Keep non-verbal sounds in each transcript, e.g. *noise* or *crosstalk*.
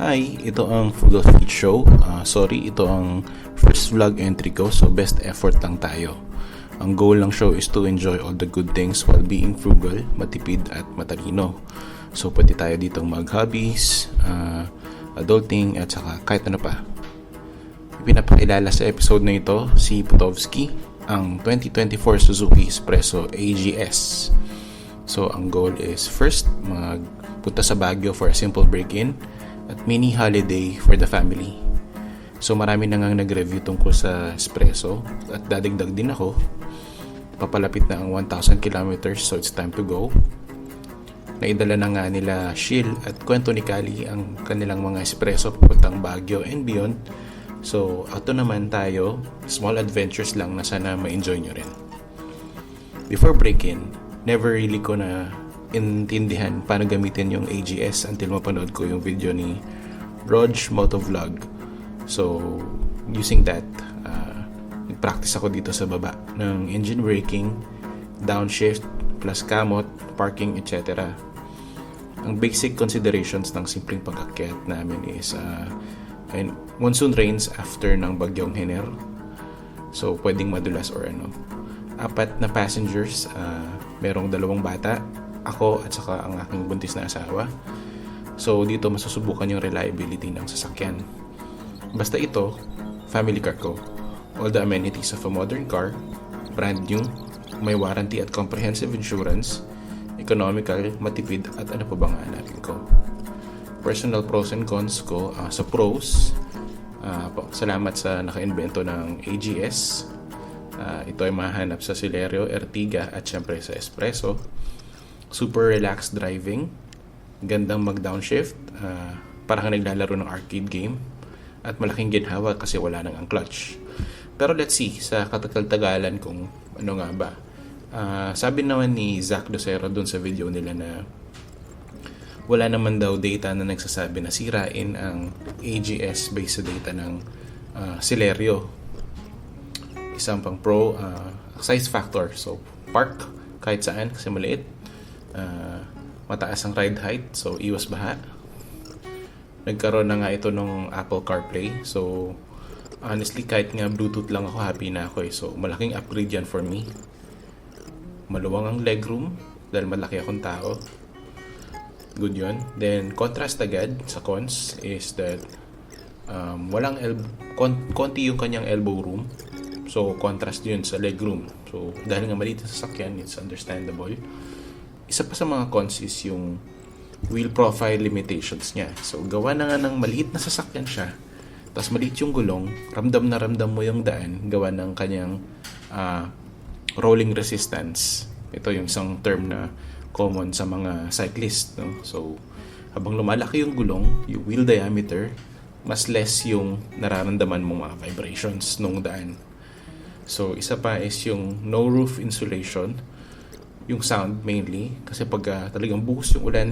Hi, ito ang Frugal Feed Show. Ah, sorry, ito ang first vlog entry ko, so best effort lang tayo. Ang goal ng show is to enjoy all the good things while being frugal, matipid at matalino. So pwede tayo ditong mag-hobbies, ah, adulting, at saka kahit ano pa. Ipinapakilala sa episode na ito si Putovsky, ang 2024 Suzuki Espresso AGS. So ang goal is first, magpunta sa Baguio for a simple break-in at mini holiday for the family. So marami na ngang nag-review tungkol sa espresso at dadigdag din ako. Papalapit na ang 1,000 kilometers so it's time to go. Naidala na nga nila Shill at kwento ni Kali ang kanilang mga espresso papuntang Baguio and beyond. So, ato naman tayo, small adventures lang na sana ma-enjoy nyo rin. Before break-in, never really ko na intindihan paano gamitin yung AGS until mapanood ko yung video ni Rog Motovlog. So, using that, uh, nag-practice ako dito sa baba ng engine braking, downshift, plus kamot, parking, etc. Ang basic considerations ng simpleng pag-akyat namin is uh, ayun, monsoon rains after ng bagyong Hener. So, pwedeng madulas or ano. Apat na passengers, uh, merong dalawang bata, ako at saka ang aking buntis na asawa. So, dito masusubukan yung reliability ng sasakyan. Basta ito, family car ko. All the amenities of a modern car, brand new, may warranty at comprehensive insurance, economical, matipid at ano pa bang hanapin ko. Personal pros and cons ko ah, sa pros, po, salamat sa naka-invento ng AGS. Ah, ito ay mahanap sa Celerio, Ertiga at syempre sa Espresso. Super relaxed driving, gandang mag-downshift, ah, para kang naglalaro ng arcade game at malaking ginhawa kasi wala nang ang clutch. Pero let's see sa katagal-tagalan kung ano nga ba. Ah, sabi naman ni Zach Docero dun sa video nila na wala naman daw data na nagsasabi na sirain ang AGS based sa data ng ah, Celerio. Isang pang pro, ah, size factor. So, park kahit saan kasi maliit. Ah, mataas ang ride height, so iwas baha. Nagkaroon na nga ito ng Apple CarPlay. So, honestly, kahit nga Bluetooth lang ako, happy na ako eh. So, malaking upgrade yan for me. Maluwang ang legroom dahil malaki akong tao. Good yun. Then, contrast agad sa cons is that um, walang el- kon- konti yung kanyang elbow room. So, contrast yun sa legroom. So, dahil nga maliit sa sasakyan, it's understandable. Isa pa sa mga cons is yung wheel profile limitations niya. So, gawa na nga ng maliit na sasakyan siya. Tapos maliit yung gulong, ramdam na ramdam mo yung daan, gawa ng kanyang ah, rolling resistance. Ito yung isang term na common sa mga cyclist. No? So, habang lumalaki yung gulong, yung wheel diameter, mas less yung nararamdaman mong mga vibrations nung daan. So, isa pa is yung no roof insulation, yung sound mainly, kasi pag ah, talagang buhos yung ulan,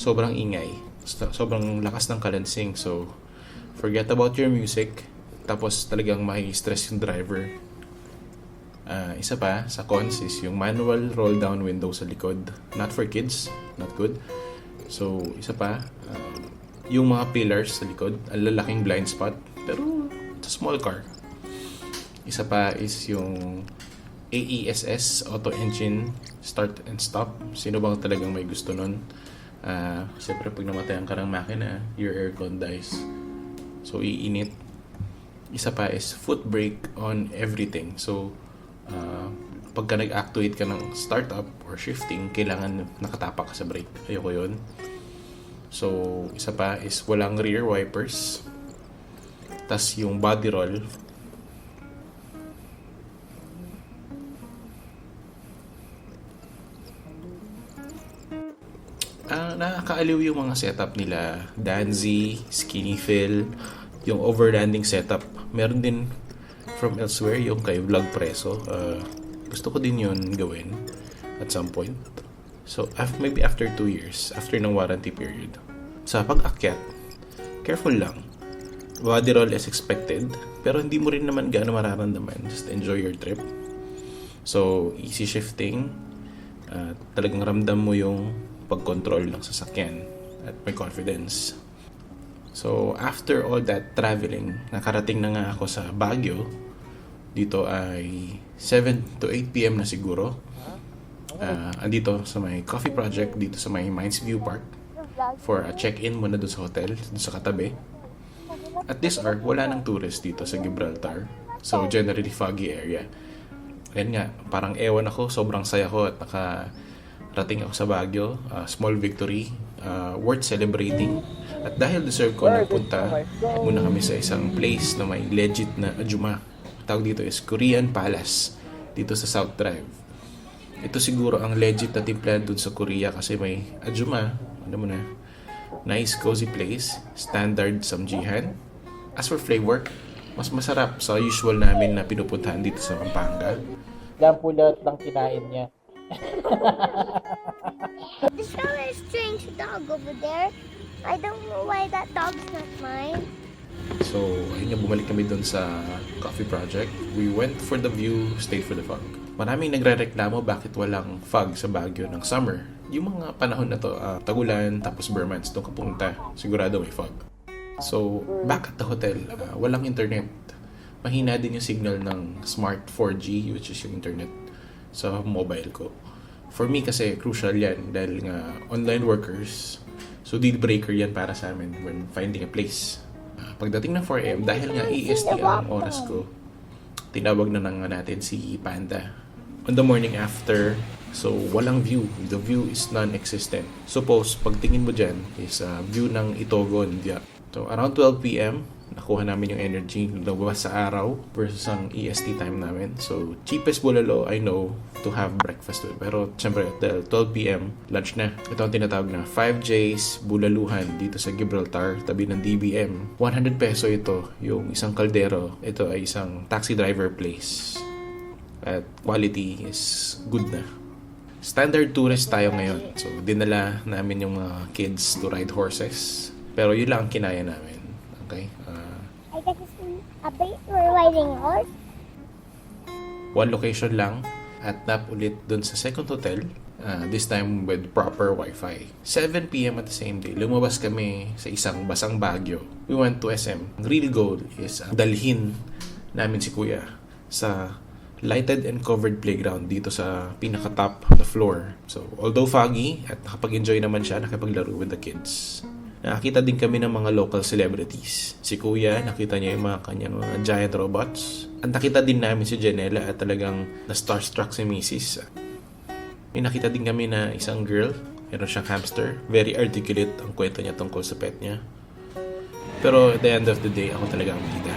sobrang ingay. So- sobrang lakas ng kalansing. So, forget about your music, tapos talagang may stress yung driver. Ah, isa pa sa cons is yung manual roll down window sa likod. Not for kids, not good. So, isa pa, um, yung mga pillars sa likod, ang lalaking blind spot, pero it's a small car. Isa pa is yung AESS, Auto Engine Start and Stop. Sino bang talagang may gusto nun? Ah, Siyempre, pag namatay ang karang makina, your aircon dies. So, iinit. Isa pa is foot brake on everything. So, ah, pagka nag-actuate ka ng startup or shifting, kailangan nakatapak ka sa brake. Ayoko yun. So, isa pa is walang rear wipers. Tas yung body roll, nakakaaliw yung mga setup nila. Danzy, Skinny Phil, yung overlanding setup. Meron din from elsewhere yung kay Vlog Preso. Ah, gusto ko din yun gawin at some point. So, af- maybe after two years, after ng warranty period. Sa pag-akyat, careful lang. Body roll is expected, pero hindi mo rin naman gaano mararamdaman. Just enjoy your trip. So, easy shifting. ah, talagang ramdam mo yung pag-control ng sasakyan at may confidence. So, after all that traveling, nakarating na nga ako sa Baguio. Dito ay 7 to 8 p.m. na siguro. Ah, andito sa may coffee project, dito sa may Mines View Park for a check-in muna doon sa hotel, doon sa katabi. At this hour, wala nang tourist dito sa Gibraltar. So, generally foggy area. Ayan nga, parang ewan ako, sobrang saya ko at nakarating ako sa Baguio. Ah, small victory, ah, worth celebrating. At dahil deserve ko na punta muna kami sa isang place na may legit na ajuma. Tawag dito is Korean Palace dito sa South Drive. Ito siguro ang legit na timplahan dun sa Korea kasi may ajuma, ano mo na, nice cozy place, standard samjihan. As for flavor, mas masarap sa usual namin na pinupuntahan dito sa Pampanga. Yan pulot lang kinain niya. *laughs* There's a strange dog over there. I don't know why that dog's not mine. So, ayun nga, bumalik kami doon sa coffee project. We went for the view, stayed for the fog. Maraming nagre-reklamo bakit walang fog sa Baguio ng summer. Yung mga panahon na to, ah, tagulan, tapos bare months, doon ka pumunta, sigurado may fog. So, back at the hotel, ah, walang internet. Mahina din yung signal ng smart 4G, which is yung internet sa mobile ko. For me kasi, crucial yan dahil nga online workers, so deal breaker yan para sa amin when finding a place. Ah, Pagdating ng 4am, dahil nga EST ang oras ko, tinawag na nga natin si Panda. On the morning after, so walang view. The view is non-existent. Suppose, pagtingin mo dyan, is a view ng Itogon. Yeah. So around 12 p.m., nakuha namin yung energy lumabas sa araw versus ang EST time namin. So, cheapest bulalo, I know, to have breakfast with. Pero, syempre, dahil 12 p.m., lunch na. Ito ang tinatawag na 5J's Bulaluhan dito sa Gibraltar, tabi ng DBM. 100 peso ito, yung isang kaldero. Ito ay isang taxi driver place. At quality is good na. Standard tourist tayo ngayon. So, dinala namin yung mga kids to ride horses. Pero yun lang ang kinaya namin. Okay? I guess it's a bait for riding horse. one location lang at nap ulit dun sa second hotel. ah, this time with proper wifi. 7 p.m. at the same day, lumabas kami sa isang basang Baguio. We went to SM. Ang real goal is ah, dalhin namin si Kuya sa lighted and covered playground dito sa pinaka-top the floor. So, although foggy at nakapag-enjoy naman siya, nakipaglaro with the kids. Nakakita din kami ng mga local celebrities. Si Kuya, nakita niya yung mga kanyang mga giant robots. At nakita din namin si Janela at talagang na-starstruck si Mrs. May nakita din kami na isang girl, meron siyang hamster. Very articulate ang kwento niya tungkol sa pet niya. Pero at the end of the day, ako talaga ang bida.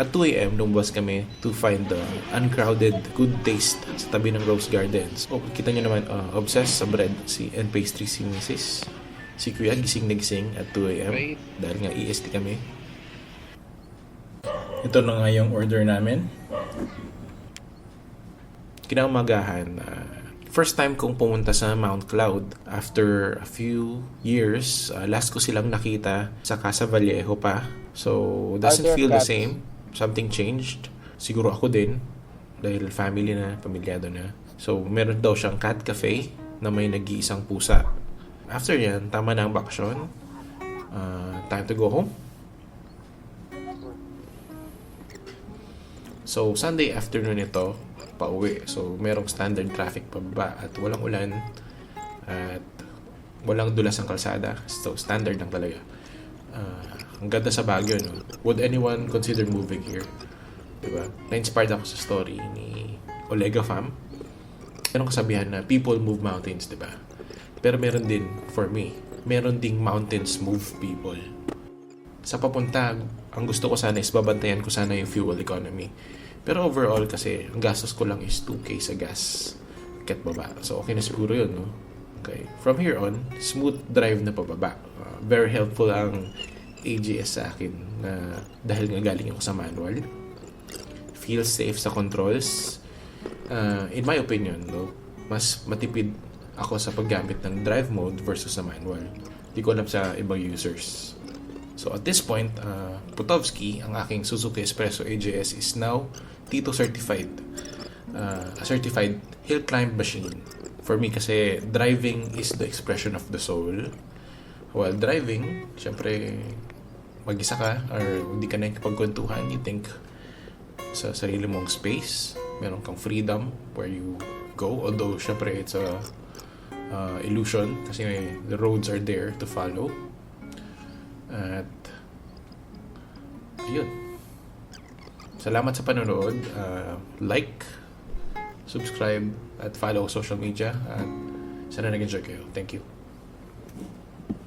At 2 a.m., lumabas kami to find the uncrowded good taste sa tabi ng Rose Gardens. O, kita niyo naman, uh, obsessed sa bread si and pastry si Mrs. Si Kuya gising na gising at 2 a.m. Dahil nga EST kami. Ito na nga yung order namin. Kinaumagahan, uh, first time kong pumunta sa Mount Cloud after a few years. Uh, last ko silang nakita sa Casa Vallejo pa. So, doesn't feel the same. Something changed. Siguro ako din. Dahil family na, pamilyado na. So, meron daw siyang cat cafe na may nag-iisang pusa. After yan, tama na ang bakasyon. Uh, time to go home. So, Sunday afternoon ito, pauwi. So, merong standard traffic pababa at walang ulan at walang dulas ang kalsada. So, standard lang talaga. Ah, ang ganda sa Baguio, no? Would anyone consider moving here? Diba? Na-inspired ako sa story ni Olega Fam. Merong kasabihan na people move mountains, diba? Pero meron din, for me, meron ding mountains move people sa papunta, ang gusto ko sana is babantayan ko sana yung fuel economy. Pero overall kasi, ang gastos ko lang is 2k sa gas. Kat baba. So okay na siguro yun, no? Okay. From here on, smooth drive na pababa. Uh, very helpful ang AGS sa akin na dahil nga galing ako sa manual. Feel safe sa controls. Uh, in my opinion, no, mas matipid ako sa paggamit ng drive mode versus sa manual. Hindi ko alam sa ibang users. So at this point, uh, Putovsky, ang aking Suzuki Espresso AJS is now Tito certified. Uh, a certified hill climb machine. For me kasi driving is the expression of the soul. while driving, syempre, mag-isa ka or hindi ka nakikipagkwentuhan, you think sa sarili mong space, meron kang freedom where you go. Although, syempre, it's a uh, illusion kasi the roads are there to follow. At, ayun. Salamat sa panonood. Uh, like, subscribe, at follow social media. At sana nag-enjoy kayo. Thank you.